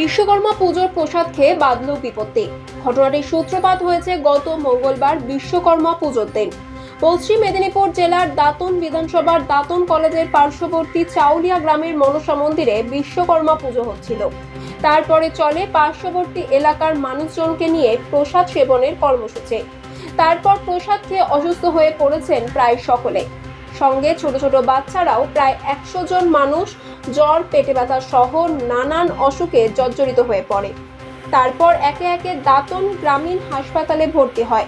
বিশ্বকর্মা পুজোর প্রসাদ খেয়ে বাঁধল বিপত্তি। ঘটনাটির সূত্রপাত হয়েছে গত মঙ্গলবার বিশ্বকর্মা পুজোর দিন। পশ্চিম মেদিনীপুর জেলার দাতন বিধানসভার দাতন কলেজের পার্শ্ববর্তী চাউলিয়া গ্রামের মনসা মন্দিরে বিশ্বকর্মা পুজো হচ্ছিল। তারপরে চলে পার্শ্ববর্তী এলাকার মানুষজনকে নিয়ে প্রসাদ সেবনের কর্মসূচি। তারপর প্রসাদ খেয়ে অসুস্থ হয়ে পড়েছেন প্রায় সকলে। সঙ্গে ছোট ছোট বাচ্চারাও প্রায় একশো জন মানুষ জ্বর, পেটে ব্যথা সহ নানান অসুখে জর্জরিত হয়ে পড়ে। তারপর একে একে দাতন গ্রামীণ হাসপাতালে ভর্তি হয়।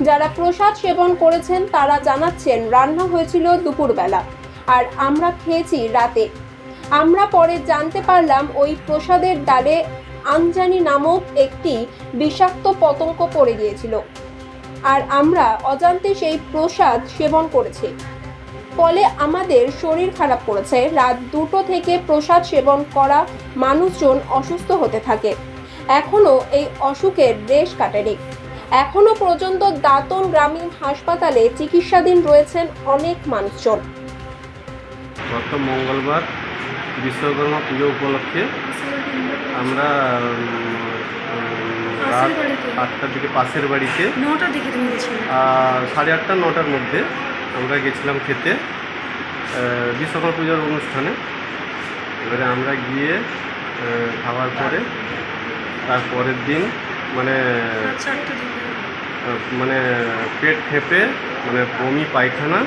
যারা প্রসাদ সেবন করেছেন, তারা জানাচ্ছেন, রান্না হয়েছিল দুপুরবেলা আর আমরা খেয়েছি রাতে। আমরা পরে জানতে পারলাম, ওই প্রসাদের ডালে আনজানি নামক একটি বিষাক্ত পতঙ্গ পড়ে গিয়েছিল। আর আমরা অজান্তে সেই প্রসাদ সেবন করেছি। ফলে আমাদের শরীর খারাপ করেছে। রাত দুটো থেকে প্রসাদ সেবন করা মানুষজন অসুস্থ হতে থাকে। এখনও এই অসুখের রেশ কাটেনি। এখনও পর্যন্ত দাতন গ্রামীণ হাসপাতালে চিকিৎসাধীন রয়েছেন অনেক মানুষজন। গত মঙ্গলবার বিশ্বকর্মা পুজো উপলক্ষে আমরা রাত আটটার দিকে পাশের বাড়িতে নটার দিকে সাড়ে আটটা নটার মধ্যে আমরা গেছিলাম খেতে আহ, বিশ্বকর্মা পুজোর অনুষ্ঠানে। এবারে আমরা গিয়ে খাওয়ার পরে তার পরের দিন মানে মানে পেট ফেপে মানে বমি পায়খানা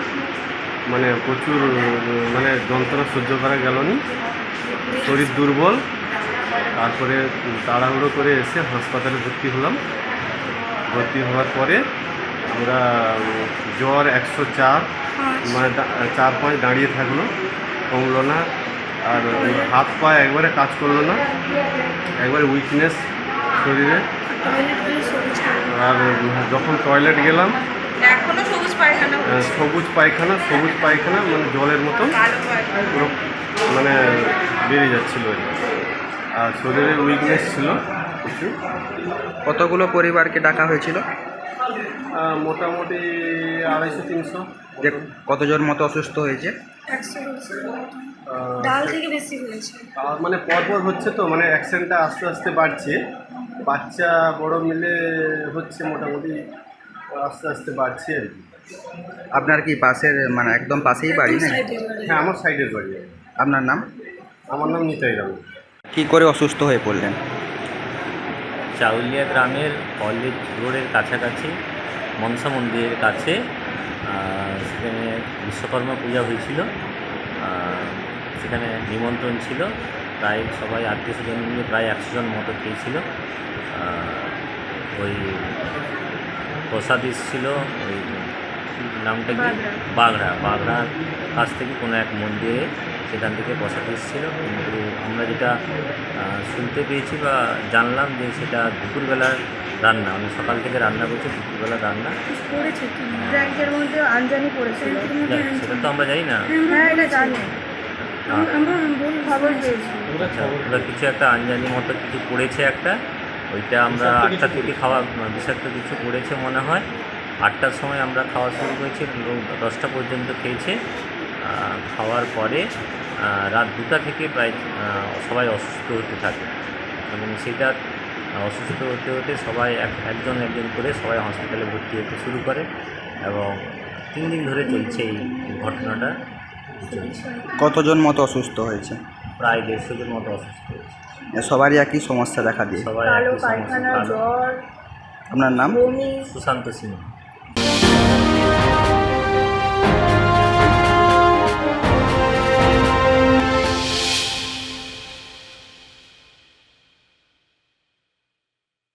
মানে প্রচুর মানে যন্ত্রণা সহ্য করা গেল নি। শরীর দুর্বল। তারপরে তাড়াহুড়ো করে এসে হাসপাতালে ভর্তি হলাম। ভর্তি হওয়ার পরে আমরা জ্বর একশো চার মানে চার পাঁচ দাঁড়িয়ে থাকল কমলো না আর হাত পা একবারে কাজ করল না একবারে উইকনেস শরীরে। আর যখন টয়লেট গেলাম সবুজ পায়খানা সবুজ পায়খানা মানে জলের মতন পুরো মানে বেড়ে যাচ্ছিল আর কি। আর শরীরে উইকনেস ছিল কিছু কতগুলো পরিবারকে ডাকা হয়েছিল? মোটামুটি আড়াইশো তিনশো। যে কতজন মতো অসুস্থ হয়েছে? একশো হয়েছে আহ, ডাল থেকে বেশি হয়েছে। মানে পরপর হচ্ছে তো মানে অ্যাক্সিডেন্টটা আস্তে আস্তে বাড়ছে। বাচ্চা বড় মিলে হচ্ছে মোটামুটি আস্তে আস্তে বাড়ছে আর কি। আপনার কি পাশের মানে একদম পাশেই বাড়ি না হ্যাঁ আমার সাইডের বাড়ি। আপনার নাম? আমার নাম নিতাই রাম। কি করে অসুস্থ হয়ে পড়লেন? চাউলিয়া গ্রামের কলেজ রোডের কাছাকাছি মনসা মন্দিরের কাছে সেখানে বিশ্বকর্মা পূজা হয়েছিল। সেখানে নিমন্ত্রণ ছিল। প্রায় সবাই আত্মীয় স্বজন মিলে প্রায় একশো জন মতো খেয়েছিল। ওই প্রসাদ এসেছিল ওই নামটা কি? বাগড়া। বাগড়ার কাছ থেকে কোনো এক মন্দিরে সেখান থেকে বসাতে এসেছিল কিন্তু আমরা যেটা শুনতে পেয়েছি বা জানলাম যে সেটা দুপুরবেলার রান্না মানে সকাল থেকে রান্না করছে দুপুরবেলার রান্না। পড়েছে মধ্যে আনজানি পড়েছিল সেটা তো আমরা জানি না। হ্যাঁ জানি। আহ, আমরা বল খবর পেয়েছি। আচ্ছা কিছু একটা আঞ্জানি মতো কিছু পড়েছে একটা ওইটা আমরা আটটা থেকে খাওয়া বিষাক্ত কিছু পড়েছে মনে হয়। আটটার সময় আমরা খাওয়া শুরু করেছি এবং দশটা পর্যন্ত খেয়েছে। খাওয়ার পরে রাত দুটা থেকে প্রায় সবাই অসুস্থ হতে থাকে। এবং সেটা অসুস্থ হতে হতে সবাই এক একজন একজন করে সবাই হসপিটালে ভর্তি হতে শুরু করে এবং তিন দিন ধরে চলছে এই ঘটনাটা। চলছে কতজন মতো অসুস্থ হয়েছে? প্রায় দেড়শো জন মতো অসুস্থ হয়েছে। সবারই একই সমস্যা দেখা দিয়ে সবাই আপনার নাম? সুশান্ত সিং